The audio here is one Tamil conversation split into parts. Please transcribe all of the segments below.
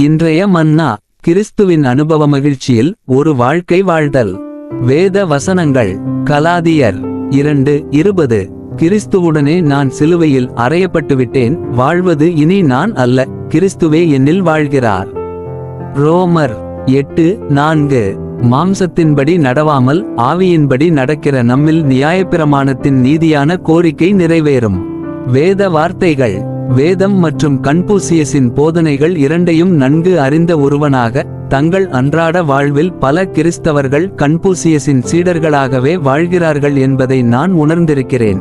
இன்றைய மன்னா கிறிஸ்துவின் அனுபவ மகிழ்ச்சியில் ஒரு வாழ்க்கை வாழ்தல். வேத வசனங்கள் கலாதியர் இரண்டு இருபது. கிறிஸ்துவுடனே நான் சிலுவையில் அறையப்பட்டு விட்டேன் வாழ்வது இனி நான் அல்ல கிறிஸ்துவே என்னில் வாழ்கிறார். ரோமர் எட்டு நான்கு. மாம்சத்தின்படி நடவாமல் ஆவியின்படி நடக்கிற நம்மில் நியாயப்பிரமாணத்தின் நீதியான கோரிக்கை நிறைவேறும். வேத வார்த்தைகள் வேதம் மற்றும் கன்பூசியஸின் போதனைகள் இரண்டையும் நன்கு அறிந்த ஒருவனாக தங்கள் அன்றாட வாழ்வில் பல கிறிஸ்தவர்கள் கன்பூசியஸின் சீடர்களாகவே வாழ்கிறார்கள் என்பதை நான் உணர்ந்திருக்கிறேன்.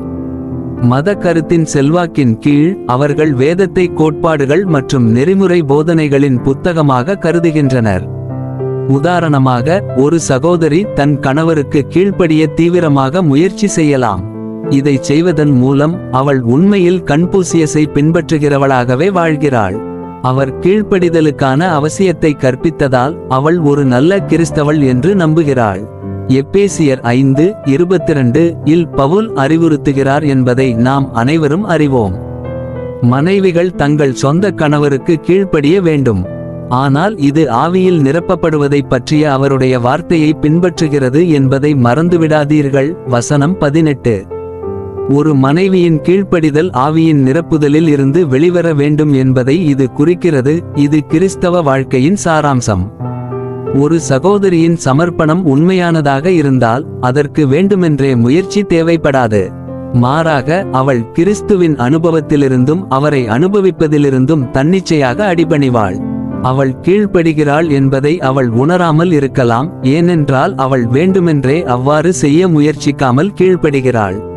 மத கருத்தின் செல்வாக்கின் கீழ் அவர்கள் வேதத்தை கோட்பாடுகள் மற்றும் நெறிமுறை போதனைகளின் புத்தகமாக கருதுகின்றனர். உதாரணமாக ஒரு சகோதரி தன் கணவருக்கு கீழ்ப்படிய தீவிரமாக முயற்சி செய்யலாம். இதைச் செய்வதன் மூலம் அவள் உண்மையில் கன்பூசியஸை பின்பற்றுகிறவளாகவே வாழ்கிறாள். அவர் கீழ்ப்படிதலுக்கான அவசியத்தை கற்பித்ததால் அவள் ஒரு நல்ல கிறிஸ்தவள் என்று நம்புகிறாள். எப்பேசியர் ஐந்து இருபத்திரண்டு இல் பவுல் அறிவுறுத்துகிறார் என்பதை நாம் அனைவரும் அறிவோம். மனைவிகள் தங்கள் சொந்த கணவருக்கு கீழ்ப்படிய வேண்டும். ஆனால் இது ஆவியில் நிரப்பப்படுவதைப் பற்றிய அவருடைய வார்த்தையை பின்பற்றுகிறது என்பதை மறந்துவிடாதீர்கள். வசனம் பதினெட்டு. ஒரு மனைவியின் கீழ்ப்படிதல் ஆவியின் நிரப்புதலில் இருந்து வெளிவர வேண்டும் என்பதை இது குறிக்கிறது. இது கிறிஸ்தவ வாழ்க்கையின் சாராம்சம். ஒரு சகோதரியின் சமர்ப்பணம் உண்மையானதாக இருந்தால் அதற்கு வேண்டுமென்றே முயற்சி தேவைப்படாது. மாறாக அவள் கிறிஸ்துவின் அனுபவத்திலிருந்தும் அவரை அனுபவிப்பதிலிருந்தும் தன்னிச்சையாக அடிபணிவாள். அவள் கீழ்ப்படுகிறாள் என்பதை அவள் உணராமல் இருக்கலாம் ஏனென்றால் அவள் வேண்டுமென்றே அவ்வாறு செய்ய முயற்சிக்காமல் கீழ்ப்படுகிறாள்.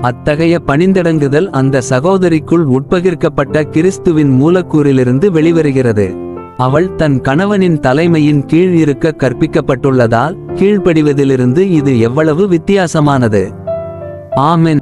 அத்தகைய பணிந்தடங்குதல் அந்த சகோதரிக்குள் உட்பகிர்க்கப்பட்ட கிறிஸ்துவின் மூலக்கூறிலிருந்து வெளிவருகிறது. அவள் தன் கணவனின் தலைமையின் கீழ் இருக்க கற்பிக்கப்பட்டுள்ளதால் கீழ்ப்படிவதிலிருந்து இது எவ்வளவு வித்தியாசமானது. ஆமென்.